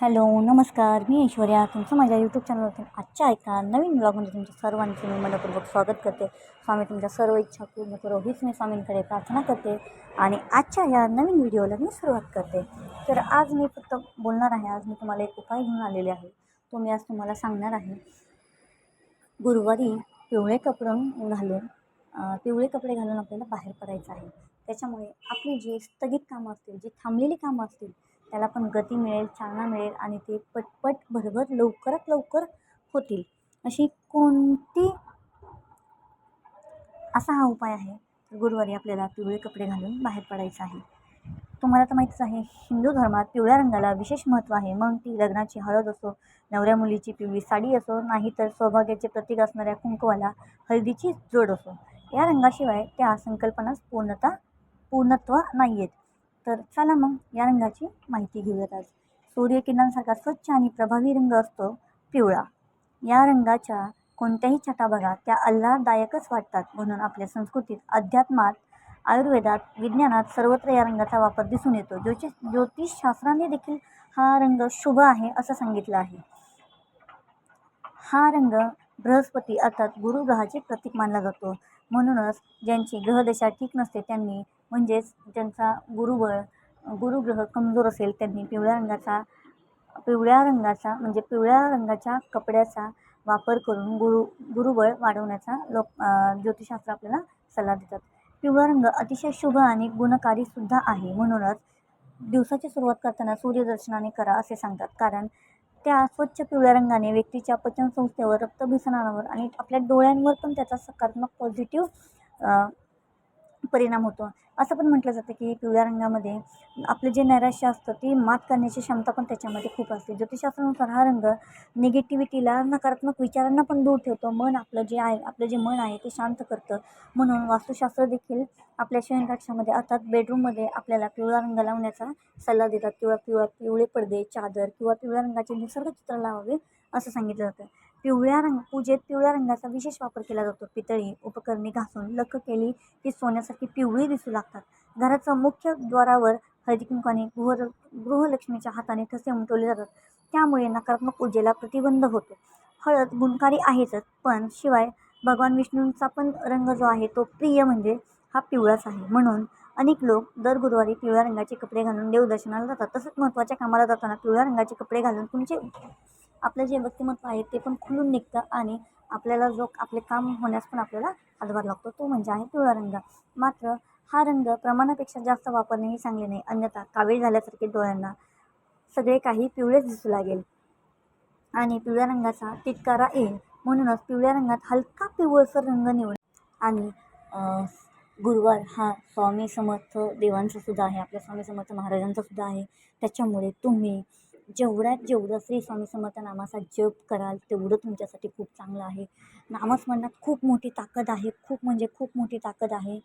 Hello नमस्कार. मी ऐश्वर्या. तुमचं माझ्या यूट्यूब चॅनलवरती आजच्या एका नवीन ब्लॉगमध्ये तुमच्या सर्वांचे मी मनपूर्वक स्वागत करते. स्वामी तुमच्या सर्व इच्छा पूर्ण करो हीच मी स्वामींकडे प्रार्थना करते आणि आजच्या या नवीन व्हिडिओला मी सुरुवात करते. तर आज मी फक्त बोलणार आहे आज मी तुम्हाला एक उपाय घेऊन आलेले आहे. तो मी आज तुम्हाला सांगणार आहे. गुरुवारी पिवळे कपडे घालून पिवळे कपडे घालून आपल्याला बाहेर पडायचं आहे. त्याच्यामुळे आपली जी स्थगित कामं असतील जी थांबलेली कामं असतील त्याला पण गती मिळेल चालना मिळेल आणि ते पटपट भरभर लवकरात लवकर होतील. अशी कोणती असा हा उपाय आहे? गुरुवारी आपल्याला पिवळे कपडे घालून बाहेर पडायचं आहे. तुम्हाला तर माहीतच आहे हिंदू धर्मात पिवळ्या रंगाला विशेष महत्त्व आहे. मग ती लग्नाची हळद असो नवऱ्या मुलीची पिवळी साडी असो नाही तर सौभाग्याचे प्रतीक असणाऱ्या कुंकवाला हळदीची जोड असो. या रंगाशिवाय त्या संकल्पनास पूर्णता पूर्णत्व नाही आहेत तर चला मग या रंगाची माहिती घेऊयात आज. सूर्यकिरणांसारखा स्वच्छ आणि प्रभावी रंग असतो पिवळा. या रंगाच्या कोणत्याही छटा बघा त्या आल्हाददायकच वाटतात म्हणून आपल्या संस्कृतीत अध्यात्मात आयुर्वेदात विज्ञानात सर्वत्र या रंगाचा वापर दिसून येतो. ज्योतिष ज्योतिषशास्त्राने देखील हा रंग शुभ आहे असं सांगितलं आहे. हा रंग बृहस्पती अर्थात गुरुग्रहाचे प्रतीक मानला जातो. म्हणूनच ज्यांची ग्रहदशा ठीक नसते त्यांनी म्हणजेच ज्यांचा गुरुबळ गुरुग्रह कमजोर असेल त्यांनी पिवळ्या रंगाचा पिवळ्या रंगाचा म्हणजे पिवळ्या रंगाच्या कपड्याचा वापर करून गुरु गुरुबळ वाढवण्याचा लोक ज्योतिषशास्त्र आपल्याला सल्ला देतात. पिवळा रंग अतिशय शुभ आणि गुणकारीसुद्धा आहे. म्हणूनच दिवसाची सुरुवात करताना सूर्यदर्शनाने करा असे सांगतात. कारण त्या स्वच्छ पिवळ्या रंगाने व्यक्तीच्या पचनसंस्थेवर रक्तभिसरणावर आणि आपल्या डोळ्यांवर पण त्याचा सकारात्मक पॉझिटिव्ह परिणाम होतो. असं पण म्हटलं जातं की पिवळ्या रंगामध्ये आपलं जे नैराश्य असतं ती मात करण्याची क्षमता पण त्याच्यामध्ये खूप असते. ज्योतिषशास्त्रानुसार हा रंग निगेटिव्हिटीला नकारात्मक विचारांना पण दूर ठेवतो. मन आपलं जे आहे आपलं जे मन आहे ते शांत करतं. म्हणून वास्तुशास्त्र देखील आपल्या शयनकक्षामध्ये अर्थात बेडरूममध्ये आपल्याला पिवळा रंग लावण्याचा सल्ला देतात. किंवा पिवळा पिवळे पडदे चादर किंवा पिवळ्या रंगाचे निसर्ग चित्र लावावे असं सांगितलं जातं. पिवळ्या रंग पूजेत पिवळ्या रंगाचा विशेष वापर केला जातो. पितळी उपकरणे घासून लख केली की सोन्यासारखी पिवळी दिसू लागतात. घराचं मुख्य द्वारावर हळदी कुंकाने गृह गृहलक्ष्मीच्या हाताने ठसे उमटवले जातात. त्यामुळे नकारात्मक ऊर्जेला प्रतिबंध होतो. हळद गुणकारी आहेच पण शिवाय भगवान विष्णूंचा पण रंग जो आहे तो प्रिय म्हणजे हा पिवळाच आहे. म्हणून अनेक लोक दर गुरुवारी पिवळ्या रंगाचे कपडे घालून देवदर्शनाला जातात. तसंच महत्त्वाच्या कामाला जाताना पिवळ्या रंगाचे कपडे घालून तुमचे आपलं जे व्यक्तिमत्व आहे ते पण खुलून निघतं आणि आपल्याला जो आपले काम होण्यास पण आपल्याला हातभार लागतो तो म्हणजे आहे पिवळा रंग. मात्र हा रंग प्रमाणापेक्षा जास्त वापरणेही चांगले नाही. अन्यथा कावीळ झाल्यासारखे डोळ्यांना सगळे काही पिवळेच दिसू लागेल. आणि पिवळ्या रंगाचा तिटकारा येईल. म्हणूनच पिवळ्या रंगात हलका पिवळसर रंग निवड आणि गुरुवार हा स्वामी समर्थ देवांचा सुद्धा आहे. आपल्या स्वामी समर्थ महाराजांचा सुद्धा आहे. त्याच्यामुळे तुम्ही जेवढ्यात जेवढं श्री स्वामी समर्थ नामाचा जप कराल तेवढं तुमच्यासाठी खूप चांगलं आहे. नामस्मरणात खूप मोठी ताकद आहे खूप म्हणजे खूप मोठी ताकद आहे.